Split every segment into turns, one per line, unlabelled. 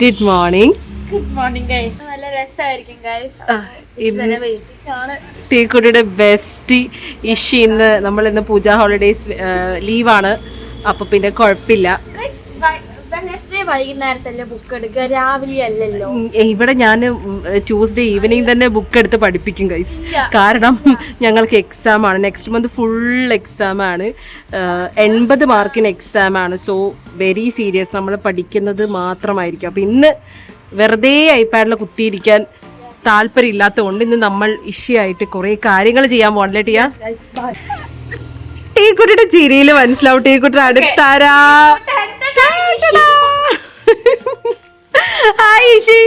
Good morning
good morning guys നല്ല രസമായിരിക്കും guys
ടീക്കുട്ടിയുടെ best ഇഷി ഇന്ന് നമ്മൾ ഇന്ന് പൂജ ഹോളിഡേസ് ലീവാണ് അപ്പൊ പിന്നെ കുഴപ്പമില്ല.
വൈകുന്നേരത്തല്ലേ ബുക്ക് എടുക്കുക? രാവിലെ അല്ലല്ലോ.
ഇവിടെ ഞാൻ ട്യൂസ്ഡേ ഈവനിങ് തന്നെ ബുക്ക് എടുത്ത് പഠിപ്പിക്കും ഗൈസ് കാരണം ഞങ്ങൾക്ക് എക്സാം ആണ്. നെക്സ്റ്റ് മന്ത് ഫുൾ എക്സാം ആണ്. എൺപത് മാർക്കിന് എക്സാം ആണ്. സോ വെരി സീരിയസ് നമ്മൾ പഠിക്കുന്നത് മാത്രമായിരിക്കും. അപ്പം ഇന്ന് വെറുതെ ഐപാഡിൽ കുത്തിയിരിക്കാൻ താല്പര്യം ഇല്ലാത്തതുകൊണ്ട് ഇന്ന് നമ്മൾ ഇഷ്യയായിട്ട് കുറേ കാര്യങ്ങൾ ചെയ്യാൻ പോകണല്ലേ ടിയാ? ടീക്കുട്ടിയുടെ ചിരിയിൽ മനസ്സിലാവും. ടീക്കുട്ടി അടുത്താരാ? ഹായ് ഇഷി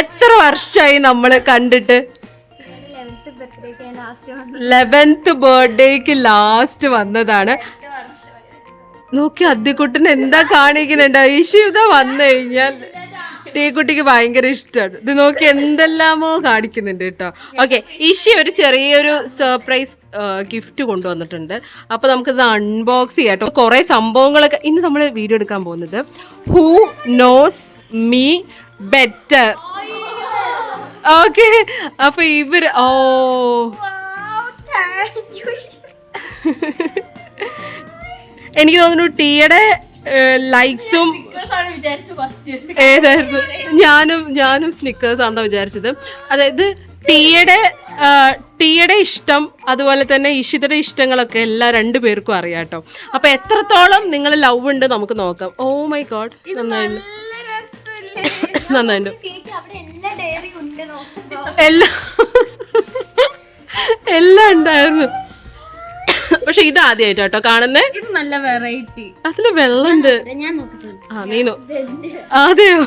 എത്ര വർഷമായി നമ്മൾ കണ്ടിട്ട്?
ലെവൻത്ത് ബർത്ത്ഡേക്ക് ലാസ്റ്റ്
വന്നതാണ്. നോക്കി അദ്യക്കുട്ടിന് എന്താ കാണിക്കുന്നുണ്ട്? ഇഷി ഇതാ വന്നു കഴിഞ്ഞാൽ. ടീക്കുട്ടിക്ക് ഭയങ്കര ഇഷ്ടമാണ് ഇത് നോക്കി എന്തെല്ലാമോ കാണിക്കുന്നുണ്ട് കേട്ടോ. ഓക്കെ ഇഷി ഒരു ചെറിയൊരു സർപ്രൈസ് ഗിഫ്റ്റ് കൊണ്ടുവന്നിട്ടുണ്ട്. അപ്പൊ നമുക്കിത് അൺബോക്സ് ചെയ്യാം കേട്ടോ. കുറെ സംഭവങ്ങളൊക്കെ ഇന്ന് നമ്മൾ വീഡിയോ എടുക്കാൻ പോകുന്നത്. Who knows me better okay അപ്പൊ ഇവർ ഓ. എനിക്ക് തോന്നുന്നു ടീയുടെ ലൈക്സും
വിചാരിച്ചു ഫസ്റ്റ്
ഏതായിരുന്നു? ഞാനും ഞാനും സ്നിക്കേഴ്സ് ആണെന്നാ വിചാരിച്ചത്. അതായത് ടീയുടെ ടീയുടെ ഇഷ്ടം അതുപോലെ തന്നെ ഇഷിതയുടെ ഇഷ്ടങ്ങളൊക്കെ എല്ലാ രണ്ടു പേർക്കും അറിയാം കേട്ടോ. അപ്പൊ എത്രത്തോളം നിങ്ങൾ ലവ് ഉണ്ട് നമുക്ക് നോക്കാം. ഓ മൈ ഗോഡ്
നന്നായിരുന്നു നന്നായിരുന്നു എല്ലാം
എല്ലാം ഉണ്ടായിരുന്നു. പക്ഷെ ഇത് ആദ്യമായിട്ടോ കേട്ടോ കാണുന്നേ.
ഇത് നല്ല വെറൈറ്റി
അതിൽ വെള്ളമുണ്ട്. ആ നീനു. അതെയോ?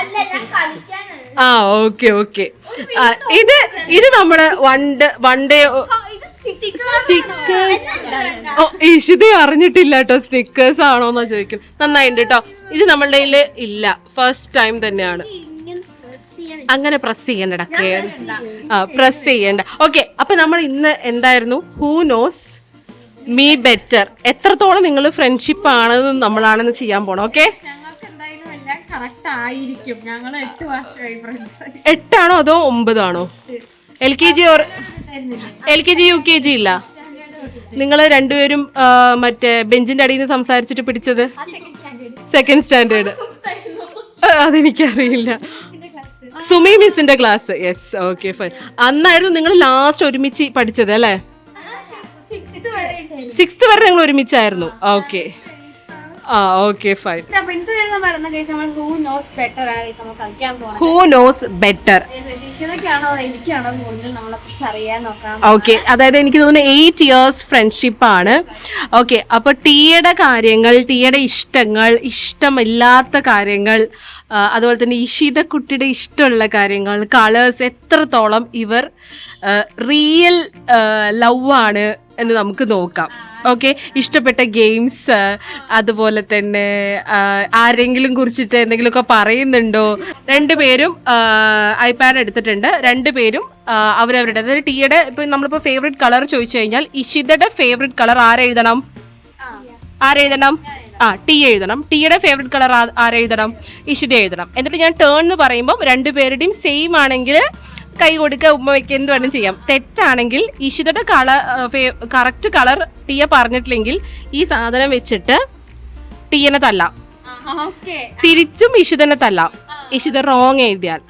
അല്ല ഞാൻ കളിക്കാണ്
ആ ഓക്കെ ഓക്കെ. ഇത് ഇത് നമ്മുടെ വൺ വണ്ടയോ വൺ ഡേ സ്റ്റിക്കേഴ്സ് ഓ ഇഷിത അറിഞ്ഞിട്ടില്ല കേട്ടോ സ്റ്റിക്കേഴ്സ് ആണോന്നാ ചോദിക്കുന്നത്. നന്നായിട്ടുണ്ട് കേട്ടോ ഇത് നമ്മളുടെ ഇല്ല. ഫസ്റ്റ് ടൈം തന്നെയാണ്. അങ്ങനെ പ്രസ് ചെയ്യണ്ട. ആ പ്രസ് ചെയ്യണ്ട. ഓക്കെ അപ്പൊ നമ്മൾ ഇന്ന് എന്തായിരുന്നു? ഹൂ നോസ് മീ ബെറ്റർ എത്രത്തോളം നിങ്ങൾ ഫ്രണ്ട്ഷിപ്പ് ആണെന്ന് നമ്മളാണെന്ന് ചെയ്യാൻ പോണം ഓക്കെ എട്ടാണോ അതോ ഒമ്പതാണോ? L K G L K G U K G ഇല്ല. നിങ്ങൾ രണ്ടുപേരും മറ്റേ ബെഞ്ചിന്റെ അടിയിൽ നിന്ന് സംസാരിച്ചിട്ട് പിടിച്ചത്? സെക്കൻഡ് സ്റ്റാൻഡേർഡ് അതെനിക്കറിയില്ല. സുമി മിസ്സിന്റെ ക്ലാസ്. യെസ് ഓക്കെ ഫൈൻ അന്നായിരുന്നു നിങ്ങൾ ലാസ്റ്റ് ഒരുമിച്ച് പഠിച്ചത് അല്ലേ?
സിക്സ്ത് വരെ ഉണ്ടായിരുന്നു.
സിക്സ്ത് വരെ നിങ്ങൾ ഒരുമിച്ചായിരുന്നു. ഓക്കെ ആ ഓക്കെ ഫൈൻ
അപ്പൊ എന്ത് വരുന്ന പറയുന്ന കേസ് നമ്മൾ ഹൂ നോസ് ബെറ്റർ ആണ് കേസ് നമ്മൾ കളിക്കാൻ പോകുന്നത്
ഹൂ നോസ് ബെറ്റർ
ശിശുതൊക്കെയാണോ എനിക്കാണോ കൂടുതൽ നമ്മളെ കുറിച്ച് അറിയാൻ നോക്കാം.
ഓക്കെ അതായത് എനിക്ക് തോന്നുന്നു എയ്റ്റ് ഇയേഴ്സ് ഫ്രണ്ട്ഷിപ്പ് ആണ്. ഓക്കെ അപ്പൊ ടീയുടെ കാര്യങ്ങൾ ടീയുടെ ഇഷ്ടങ്ങൾ ഇഷ്ടമില്ലാത്ത കാര്യങ്ങൾ അതുപോലെ തന്നെ ഇഷിത കുട്ടിയുടെ ഇഷ്ടമുള്ള കാര്യങ്ങൾ കളേഴ്സ് എത്രത്തോളം ഇവർ റിയൽ ലവ് ആണ് എന്ന് നമുക്ക് നോക്കാം. ഓക്കെ ഇഷ്ടപ്പെട്ട ഗെയിംസ് അതുപോലെ തന്നെ ആരെങ്കിലും കുറിച്ചിട്ട് എന്തെങ്കിലുമൊക്കെ പറയുന്നുണ്ടോ? രണ്ടുപേരും ഐപാഡ് എടുത്തിട്ടുണ്ട്. രണ്ടുപേരും അവരവരുടെ അതായത് ടീയുടെ ഇപ്പൊ നമ്മളിപ്പോ ഫേവറേറ്റ് കളർ ചോദിച്ചു കഴിഞ്ഞാൽ ഇഷിതയുടെ ഫേവറേറ്റ് കളർ ആരെഴുതണം? ആരെഴുതണം? ആ ടീ എഴുതണം. ടീയുടെ ഫേവറേറ്റ് കളർ ആരെഴുതണം? ഇഷിത എഴുതണം. എന്നിട്ട് ഞാൻ ടേൺ എന്ന് പറയുമ്പോൾ രണ്ടുപേരുടെയും സെയിം ആണെങ്കിൽ കൈ കൊടുക്കുക ഉമ്മ വയ്ക്കുക എന്ത് വേണം ചെയ്യാം. തെറ്റാണെങ്കിൽ ഇഷിതയുടെ കളർ കറക്റ്റ് കളർ ടീയ പറഞ്ഞിട്ടില്ലെങ്കിൽ ഈ സാധനം വെച്ചിട്ട് ടീയനെ തല്ലാം തിരിച്ചും ഇഷിതനെ തല്ലാം ഇഷിത റോങ് എഴുതിയാൽ.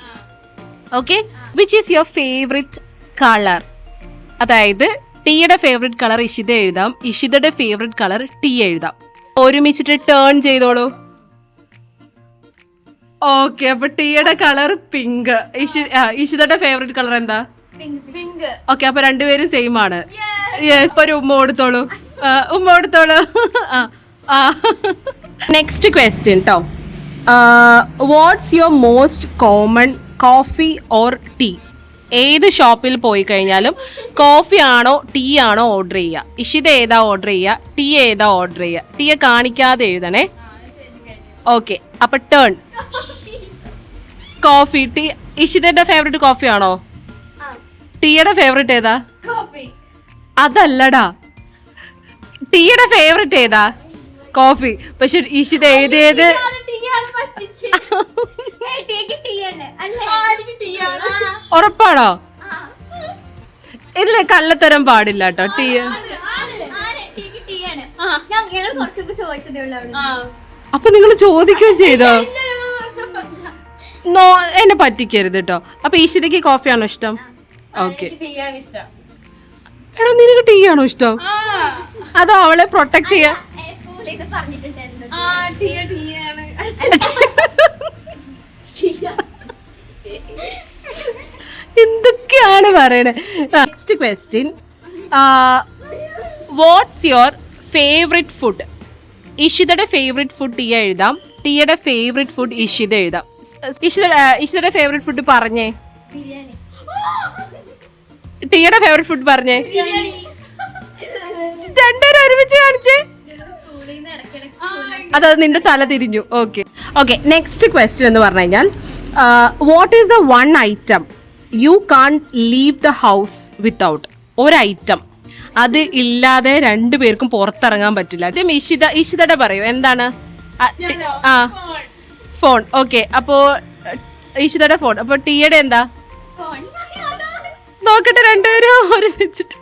Okay? Which is your favourite colour അതായത് ടീയുടെ ഫേവറേറ്റ് കളർ ഇഷിത എഴുതാം ഇഷിതയുടെ ഫേവറേറ്റ് കളർ ടീ എഴുതാം. ഒരുമിച്ചിട്ട് ടേൺ ചെയ്തോളൂ. ഓക്കെ അപ്പൊ ടീയുടെ കളർ പിങ്ക് ഇഷിതയുടെ ഫേവറേറ്റ് കളർ എന്താ?
പിങ്ക്
ഓക്കെ അപ്പൊ രണ്ടുപേരും സെയിം ആണ്. യെസ് ഇപ്പൊ ഒരു ഉമ്മ കൊടുത്തോളൂ. ഉമ്മ കൊടുത്തോളൂ. ആ നെക്സ്റ്റ് ക്വസ്റ്റ്യൻ കേട്ടോ what's your most common coffee or tea ഏത് ഷോപ്പിൽ പോയി കഴിഞ്ഞാലും കോഫി ആണോ ടീ ആണോ ഓർഡർ ചെയ്യുക? ഇഷിത ഏതാ ഓർഡർ ചെയ്യുക? ടീ ഏതാ ഓർഡർ ചെയ്യുക? ടീയെ കാണിക്കാതെ എഴുതണേ. ഓക്കെ അപ്പൊ ടേൺ കോഫി ടീ ഇഷിതന്റെ ഫേവറേറ്റ് കോഫി ആണോ? ടീയുടെ ഫേവറേറ്റ് ഏതാ?
കോഫി
അതല്ലടാ. ടീയുടെ ഫേവറേറ്റ് ഏതാ? കോഫി പക്ഷെ ഇഷിത
ഏതേത്?
ഉറപ്പാണോ. ഇതിലെ കള്ളത്തരം പാടില്ല കേട്ടോ. ടീ അപ്പൊ നിങ്ങൾ ചോദിക്കുകയും ചെയ്തോ? നോ എന്നെ പറ്റിക്കരുത് കേട്ടോ അപ്പൊ ഈശ്വരക്ക് ആണോ ഇഷ്ടം? ഓക്കെ. എടാ നിനക്ക് ടീ ആണോ ഇഷ്ടം?
ആ.
അതോ അവളെ പ്രൊട്ടക്ട് ചെയ്യാ?
സ്കൂളിൽ ഇത് പറഞ്ഞിട്ടുണ്ടായിരുന്നു.
ആ ടീ ടീ
എന്തൊക്കെയാണ് പറയണേ? Next question what's your favourite food ഇഷിതയുടെ favourite food tea എഴുതാം. ടീയുടെ ഫേവറേറ്റ് ഫുഡ് ഇഷിത എഴുതാം. ഇഷിതയുടെ ഫേവറേറ്റ് ഫുഡ് പറഞ്ഞേ.
ബിരിയാണി.
ടീയുടെ ഫേവറേറ്റ് ഫുഡ് പറഞ്ഞേ. രണ്ടുപേരും ഒരുമിച്ച് കാണിച്ചേ. അതെ നിന്റെ തല തിരിഞ്ഞു? ഓക്കെ ഓക്കെ നെക്സ്റ്റ് ക്വസ്റ്റ്യൻ എന്ന് പറഞ്ഞു കഴിഞ്ഞാൽ what is the one item you can't leave the house without ഒരൈറ്റം item അത് ഇല്ലാതെ രണ്ടുപേർക്കും പുറത്തിറങ്ങാൻ പറ്റില്ല. ഇഷിത ഇഷിതയുടെ പറയൂ. എന്താണ്? ആ ഫോൺ. ഓക്കെ അപ്പോ ഈശ്വരയുടെ ഫോൺ. അപ്പൊ ടീയുടെ എന്താ? നോക്കട്ടെ രണ്ടുപേരും ഒരുമിച്ചിട്ട്.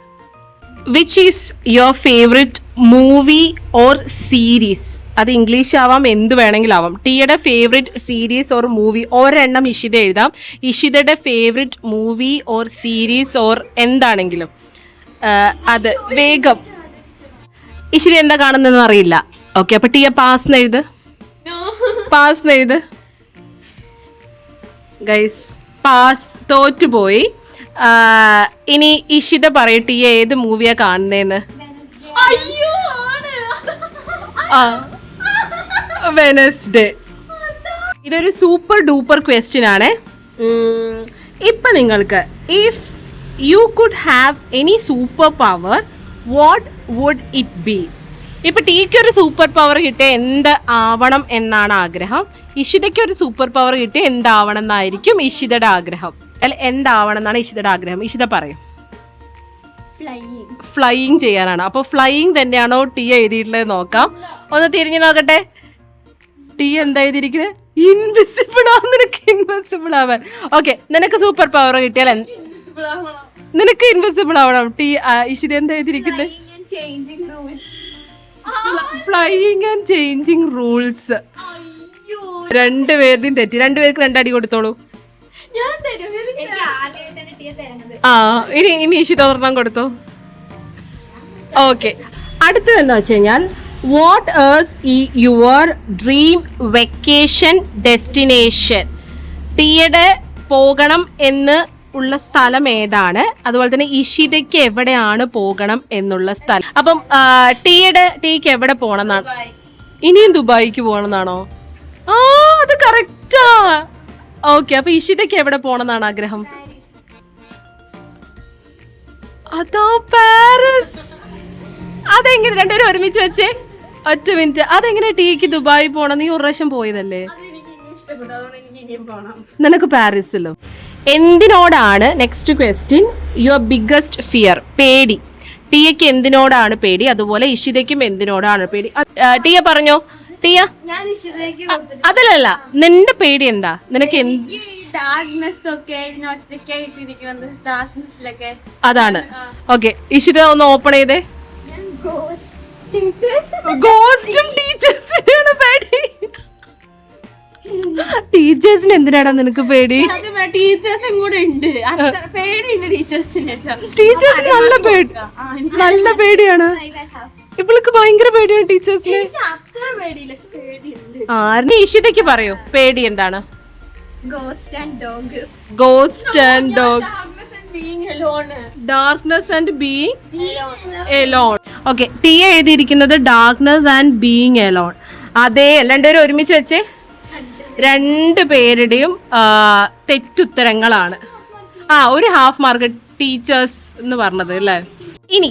Which is your favourite movie or series അത് ഇംഗ്ലീഷ് ആവാം എന്ത് വേണമെങ്കിലും ആവാം ടീയുടെ ഫേവറിറ്റ് സീരീസ് ഓർ മൂവി ഒരെണ്ണം ഇഷിത എഴുതാം. ഇഷിതയുടെ favourite movie or series or എന്താണെങ്കിലും. അത് വേഗം. ഇഷിത എന്താ കാണുന്നതെന്ന് അറിയില്ല. ഓക്കെ അപ്പൊ ടീയ പാസ് എഴുത്. പാസ് എഴുത്. ഗൈസ് പാസ് തോറ്റുപോയി. പോയി ഇനി ഇഷിത പറയട്ടെ ഈ ഏത് മൂവിയാ കാണുന്നേന്ന്? ആ വെനസ്ഡേ ഇതൊരു സൂപ്പർ ഡൂപ്പർ ക്വസ്റ്റ്യൻ ആണ്. ഇപ്പൊ നിങ്ങൾക്ക് if you could have any super power what would it be ടീക്ക് ഒരു സൂപ്പർ പവർ കിട്ടിയ എന്ത് ആവണം എന്നാണ് ആഗ്രഹം. ഇഷിതയ്ക്ക് ഒരു സൂപ്പർ പവർ കിട്ടിയ എന്താവണം എന്നായിരിക്കും ഇഷിതയുടെ ആഗ്രഹം. അല്ല എന്താവണം എന്നാണ് ഇഷിതയുടെ ആഗ്രഹം. ഇഷിത പറയും.
ഫ്ലൈയിങ്
ചെയ്യാനാണ്. അപ്പോൾ ഫ്ലൈയിങ് തന്നെയാണോ ടീ എഴുതിയിട്ടുള്ളത് നോക്കാം. ഒന്ന് തിരിഞ്ഞു നോക്കട്ടെ. ടീ എന്താ എഴുതിയിരിക്കുന്നത് ഇൻവിസിബിൾ ആ നിനക്ക് ഇൻവിസിബിൾ ആവാൻ. ഓക്കെ നിനക്ക് സൂപ്പർ പവർ കിട്ടിയാൽ. നിനക്ക് ഇൻവിസിബിൾ ആവണം. ടീ ഇഷിത എന്താ എഴുതിയിരിക്കുന്നത് ഫ്ലൈയിങ് ആൻഡ് ചേഞ്ചിങ് റൂൾസ് രണ്ടുപേരുടെയും തെറ്റി. രണ്ടുപേർക്ക് രണ്ടടി കൊടുത്തോളൂ. ആ ഇനി ഇനി ഇഷിത ഒരെണ്ണം കൊടുത്തോ? ഓക്കെ. അടുത്തത് എന്താ വെച്ച് കഴിഞ്ഞാൽ വാട്ട് ഏഴ്സ് ഈ യുവർ ഡ്രീം വെക്കേഷൻ ഡെസ്റ്റിനേഷൻ തീയടെ പോകണം എന്ന് ഉള്ള സ്ഥലം ഏതാണ്? അതുപോലെ തന്നെ ഇഷിതയ്ക്ക് എവിടെയാണ് പോകണം എന്നുള്ള സ്ഥലം. അപ്പം ടീയുടെ ടീക്ക് എവിടെ പോകണം എന്നാണ് ഇനിയും ദുബായിക്ക് പോകണമെന്നാണോ? ആ അത് കറക്റ്റാ ഓക്കെ അപ്പൊ ഇഷിതയ്ക്ക് എവിടെ പോകണമെന്നാണ് ആഗ്രഹം? അതോ പാരീസ്? അതെങ്ങനെ രണ്ടുപേരും ഒരുമിച്ച് വെച്ചേ? ഒറ്റ മിനിറ്റ് അതെങ്ങനെ ടീക്ക് ദുബായി പോണം നീ ഒരു പ്രാവശ്യം പോയതല്ലേ? നിനക്ക് പാരീസിലും. എന്തിനോടാണ് next question your biggest fear പേടി. ടിയക്ക് എന്തിനോടാണ് പേടി? അതുപോലെ ഇഷിതയ്ക്കും എന്തിനോടാണ് പേടി? ടിയ പറഞ്ഞോ? ടിയ? അതല്ലല്ല നിന്റെ പേടി എന്താ? നിനക്ക്
ഡാർക്ക്നെസ് ഒക്കെ ഒറ്റയ്ക്കായിട്ടിരിക്കുന്നത് ഡാർക്ക്നെസ്സിലൊക്കെ
അതാണ്. ഓക്കെ ഇഷിത ഒന്ന് ഓപ്പൺ ചെയ്തേ.
ഗോസ്റ്റ് ടീച്ചേഴ്സ്
ഗോസ്റ്റും ടീച്ചേഴ്സിനാണ് പേടി. ടീച്ചേഴ്സിന് എന്തിനാടാ നിനക്ക് പേടി?
ടീച്ചേഴ്സും കൂടെ ഉണ്ട്. അത്ര പേടിയുണ്ട് ടീച്ചേഴ്സിന്
ടീച്ചേഴ്സിന് നല്ല പേടി. നല്ല പേടിയാണ്. ഇവൾക്ക് ഭയങ്കര പേടിയാണ് ടീച്ചേഴ്സിന് ആരും ഇഷിതയ്ക്ക് പറയൂ. പേടി എന്താണ്?
Ghost and dog
ghost and. Darkness and being alone okay T എഴുതിയിരിക്കുന്നത് ഡാർക്ക്നെസ് ആൻഡ് ബീങ് എലോൺ അതെ രണ്ടുപേരും ഒരുമിച്ച് വെച്ചേ. രണ്ട് പേരുടെയും തെറ്റുത്തരങ്ങളാണ്. ആ ഒരു ഹാഫ് മാർക്ക് ടീച്ചേഴ്സ് എന്ന് പറഞ്ഞത് അല്ലേ? ഇനി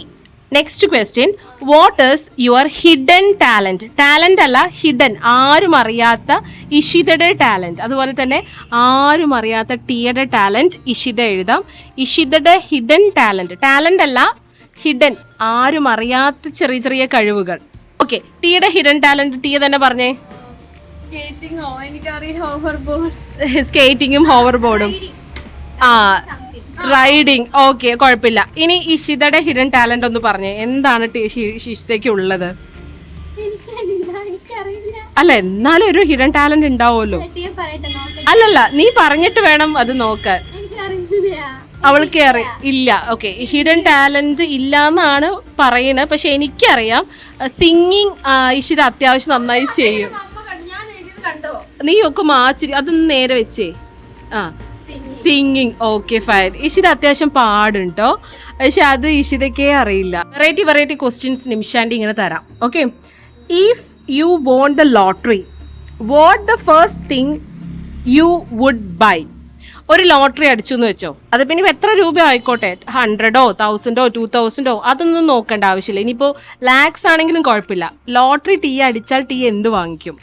next question what is your hidden talent talent അല്ല ഹിഡൻ ആരും അറിയാത്ത ഇഷിതയുടെ ടാലന്റ് അതുപോലെ തന്നെ ആരും അറിയാത്ത ടീയുടെ ടാലന്റ് ഇഷിത എഴുതാം. ഇഷിതയുടെ ഹിഡൻ ടാലന്റ് ടാലന്റ് അല്ല ഹിഡൻ ആരും അറിയാത്ത ചെറിയ ചെറിയ കഴിവുകൾ. ഓക്കെ ടീയുടെ ഹിഡൻ ടാലന്റ് ടീ തന്നെ പറഞ്ഞേ.
സ്കേറ്റിങ്ങോ എനിക്കറിയില്ല ഓവർ ബോർഡ്
സ്കേറ്റിങ്ങും ഹോവർ ബോർഡും ആ. റൈഡിങ് ഓക്കെ കുഴപ്പമില്ല. ഇനി ഇഷിതയുടെ ഹിഡൻ ടാലന്റ് ഒന്ന് പറഞ്ഞേ. എന്താണ് ഇഷിതയ്ക്ക് ഉള്ളത്?
എനിക്കറിയില്ല എനിക്കറിയില്ല.
അല്ല എന്നാലും ഒരു ഹിഡൻ ടാലന്റ് ഉണ്ടാവുമല്ലോ. അല്ലല്ല നീ പറഞ്ഞിട്ട് വേണം അത് നോക്കാൻ. അവൾക്ക് അറി ഇല്ല ഓക്കെ ഹിഡൻ ടാലന്റ് ഇല്ല എന്നാണ് പറയുന്നത്. പക്ഷെ എനിക്കറിയാം സിംഗിങ് ഇഷിത അത്യാവശ്യം നന്നായി ചെയ്യും. നീ ഒക്കെ മാച്ചിരി അതൊന്ന് നേരെ വെച്ചേ. ആ സിംഗിങ് ഓക്കെ ഫൈൻ ഇഷിത അത്യാവശ്യം പാടുണ്ടോ? പക്ഷെ അത് ഇഷിതയ്ക്കേ അറിയില്ല. വെറൈറ്റി വെറൈറ്റി ക്വസ്റ്റ്യൻസ് നിമിഷാന്റെ ഇങ്ങനെ തരാം. Okay if you won the lottery what the first thing you would buy ഒരു ലോട്ടറി അടിച്ചു എന്ന് വെച്ചോ. അത് പിന്നെ എത്ര രൂപ ആയിക്കോട്ടെ? ഹൺഡ്രഡോ തൗസൻഡോ ടു തൗസൻഡോ അതൊന്നും നോക്കേണ്ട ആവശ്യമില്ല. ഇനിയിപ്പോൾ ലാക്സ് ആണെങ്കിലും കുഴപ്പമില്ല. ലോട്ടറി ടീ അടിച്ചാൽ ടീ എന്ത് വാങ്ങിക്കും?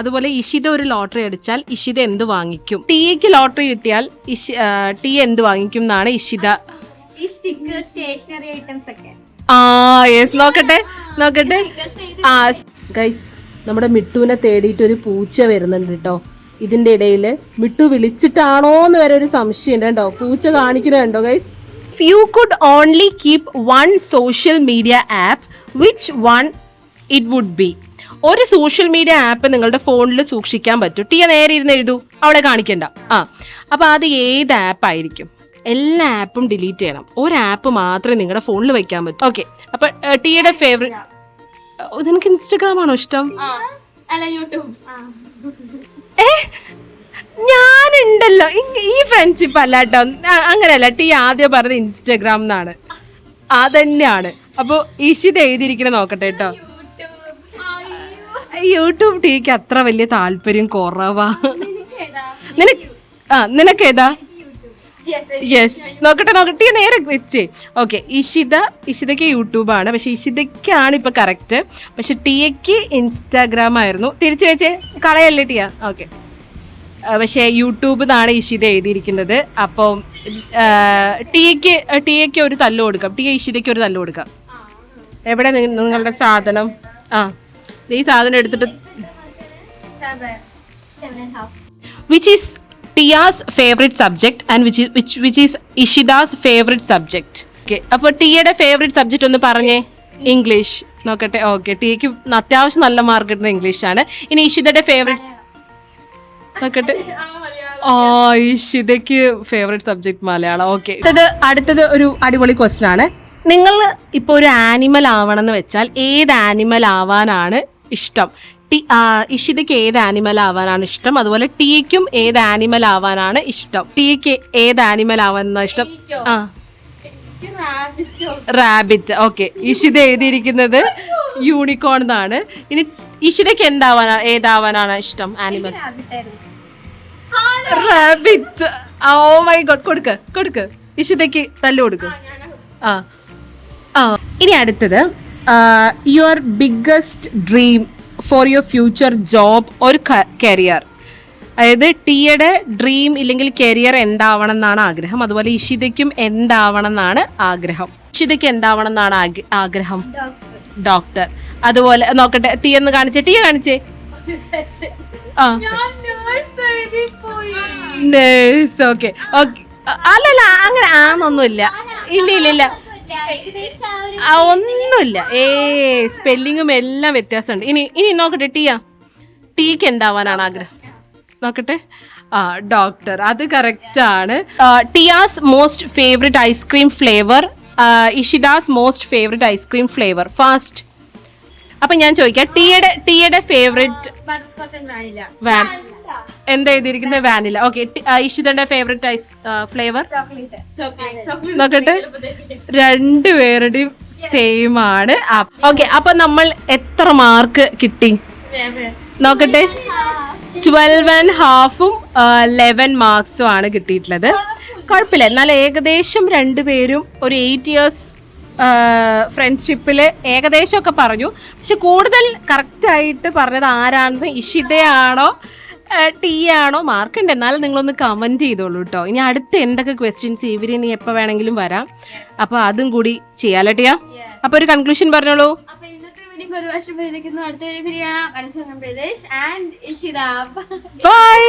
അതുപോലെ ഇഷിത ഒരു ലോട്ടറി അടിച്ചാൽ ഇഷിത എന്ത് വാങ്ങിക്കും? ടീക്ക് ലോട്ടറി കിട്ടിയാൽ ഇഷി ടീ എന്ത് വാങ്ങിക്കും എന്നാണ് ഇഷിത.
സ്റ്റേഷനറി ഐറ്റംസ് ഒക്കെ.
ആ യെസ് നോക്കട്ടെ നോക്കട്ടെ. ആ ഗൈസ് നമ്മുടെ മിട്ടുവിനെ തേടിയിട്ട് ഒരു പൂച്ച വരുന്നുണ്ട് കേട്ടോ ഇതിന്റെ ഇടയിൽ മിട്ടു വിളിച്ചിട്ടാണോ എന്ന് വരെ ഒരു സംശയം ഉണ്ടോ പൂച്ച കാണിക്കുന്നുണ്ടോ guys you could only keep one social media app which one it would be ഒരു സോഷ്യൽ മീഡിയ ആപ്പ് നിങ്ങളുടെ ഫോണിൽ സൂക്ഷിക്കാൻ പറ്റും. ടീ നേരെ ഇരുന്ന് എഴുതൂ. അവിടെ കാണിക്കണ്ട. ആ അപ്പൊ അത് ഏത് ആപ്പായിരിക്കും എല്ലാ ആപ്പും ഡിലീറ്റ് ചെയ്യണം. ഒരു ആപ്പ് മാത്രമേ നിങ്ങളുടെ ഫോണിൽ വെക്കാൻ പറ്റൂ. ഓക്കെ അപ്പൊ ടീയുടെ ടിയുടെ ഫേവറേറ്റ് നിനക്ക് ഇൻസ്റ്റഗ്രാം ആണോ ഇഷ്ടം?
അല്ല യൂട്യൂബ്
ഏ? ഞാനുണ്ടല്ലോ. ഈ ഫ്രണ്ട്ഷിപ്പ് അല്ല കേട്ടോ അങ്ങനെയല്ല. ടീ ആദ്യം പറഞ്ഞത് ഇൻസ്റ്റഗ്രാം എന്നാണ് അതന്നെയാണ്. അപ്പോൾ ഈശിത് എഴുതിയിരിക്കണ നോക്കട്ടെ കേട്ടോ. യൂട്യൂബ്. ടീക്ക് അത്ര വലിയ താല്പര്യം കുറവാ. നിനക്ക് ആ നിനക്ക് ഏതാ യെസ് നോക്കട്ടെ നോക്കട്ടെ. ഈ നേരെ വെച്ചേ. ഓക്കെ ഇഷിത ഇഷിതയ്ക്ക് യൂട്യൂബാണ് പക്ഷെ ഇഷിതയ്ക്കാണ് ഇപ്പൊ കറക്റ്റ് പക്ഷെ ടിയയ്ക്ക് ഇൻസ്റ്റാഗ്രാം ആയിരുന്നു. തിരിച്ചു വെച്ചേ. കളയല്ലേ ടിയ? ഓക്കെ പക്ഷേ യൂട്യൂബ് എന്നാണ് ഇഷിത എഴുതിയിരിക്കുന്നത്. അപ്പം ടിയയ്ക്ക് ടിയയ്ക്ക് ഒരു തല്ല് കൊടുക്കാം. ടിയ ഇഷിതയ്ക്ക് ഒരു തല്ല് കൊടുക്കാം. എവിടെ നിങ്ങളുടെ സാധനം? ആ. ഈ സാധനം എടുത്തിട്ട്
which and half
favourite subject and which which is Ishida's favorite subject. Okay, അപ്പോൾ ടിയുടെ ഫേവറേറ്റ് സബ്ജക്റ്റ് ഒന്ന് പറഞ്ഞേ. ഇംഗ്ലീഷ് നോക്കട്ടെ. ഓക്കെ ടിക്ക് അത്യാവശ്യം നല്ല മാർക്ക് ഇടുന്ന ഇംഗ്ലീഷ് ആണ്. ഇനി ഇഷിതയുടെ ഫേവറേറ്റ് നോക്കട്ടെ. ആ ഇഷിതയ്ക്ക് ഫേവറേറ്റ് സബ്ജക്ട് മലയാളം. ഓക്കെ അടുത്തത് അടുത്തത് ഒരു അടിപൊളി ക്വസ്റ്റൻ ആണ്. നിങ്ങൾ ഇപ്പോൾ ഒരു ആനിമൽ ആവണം എന്ന് വെച്ചാൽ ഏത് ആനിമൽ ആവാനാണ് ഇഷ്ടം? ടി ഇഷിതയ്ക്ക് ഏത് ആനിമൽ ആവാനാണ് ഇഷ്ടം? അതുപോലെ ടീക്കും ഏത് ആനിമൽ ആവാനാണ് ഇഷ്ടം? ടീക്ക് ഏത് ആനിമൽ ആവാനാണ് ഇഷ്ടം? ആ. റാബിറ്റ് ഓക്കെ ഇഷിത എഴുതിയിരിക്കുന്നത് യൂണിക്കോൺ എന്നാണ്. ഇനി ഇഷിതയ്ക്ക് എന്താവാനാണ് ഏതാവാനാണ് ഇഷ്ടം animal rabbit oh my god കൊടുക്ക് കൊടുക്ക്. ഇഷിതയ്ക്ക് തല്ലു കൊടുക്ക്. ആ ആ. ഇനി അടുത്തത് your biggest dream for your future job ഒരു കരിയർ അതായത് ടിയുടെ ഡ്രീം ഇല്ലെങ്കിൽ കരിയർ എന്താവണം എന്നാണ് ആഗ്രഹം. അതുപോലെ ഇഷിതയ്ക്കും എന്താവണം എന്നാണ് ആഗ്രഹം. ഇഷിതയ്ക്ക് എന്താവണം എന്നാണ് ആഗ്ര- ആഗ്രഹം? ഡോക്ടർ അതുപോലെ നോക്കട്ടെ ടീ എന്ന് കാണിച്ചേ ടീ കാണിച്ചേ. ആ. നേഴ്സ് ഓക്കെ ഓക്കെ അല്ലല്ല അങ്ങനെ ആന്നൊന്നുമില്ല. ഇല്ല ഇല്ല ഇല്ല.
ആ
ഒന്നുമില്ല. ഏ സ്പെല്ലിങ്ങും എല്ലാം വ്യത്യാസമുണ്ട്. ഇനി ഇനി നോക്കട്ടെ ടീയാ. ടീക്ക് എന്താവാനാണ് ആഗ്രഹം? നോക്കട്ടെ. ആ ഡോക്ടർ അത് കറക്റ്റ് ആണ്. Tia's most favourite ice cream flavour Ishita's most favourite ice cream flavour first അപ്പൊ ഞാൻ ചോദിക്കാം ടീയുടെ ടീയുടെ ഫേവറേറ്റ് എന്താ എഴുതിയിരിക്കുന്നത്? Vanilla okay ഇഷിതന്റെ favourite ice flavour
chocolate
chocolate chocolate
നോക്കട്ടെ രണ്ടുപേരുടെയും സെയിം ആണ്. ഓക്കെ അപ്പൊ നമ്മൾ എത്ര മാർക്ക് കിട്ടി? നോക്കട്ടെ. ട്വൽവ് ആൻഡ് ഹാഫും ലെവൻ മാർക്സും ആണ് കിട്ടിയിട്ടുള്ളത്. കുഴപ്പമില്ല. എന്നാൽ ഏകദേശം രണ്ടുപേരും ഒരു എയ്റ്റ് ഇയേഴ്സ് ഫ്രണ്ട്ഷിപ്പിൽ ഏകദേശമൊക്കെ പറഞ്ഞു. പക്ഷെ കൂടുതൽ കറക്റ്റായിട്ട് പറഞ്ഞത് ആരാണെന്ന് ഇഷിതയാണോ ടീ ആണോ മാർക്ക് ഉണ്ട് എന്നാലും നിങ്ങളൊന്ന് കമന്റ് ചെയ്തോളൂ കേട്ടോ ഇനി അടുത്ത എന്തൊക്കെ ക്വസ്റ്റ്യൻസ് ഇവർ ഇനി എപ്പോൾ വേണമെങ്കിലും വരാം. അപ്പോൾ അതും കൂടി ചെയ്യാലോ ടിയാ അപ്പോൾ ഒരു കൺക്ലൂഷൻ പറഞ്ഞോളൂ.
അടുത്ത
ബൈ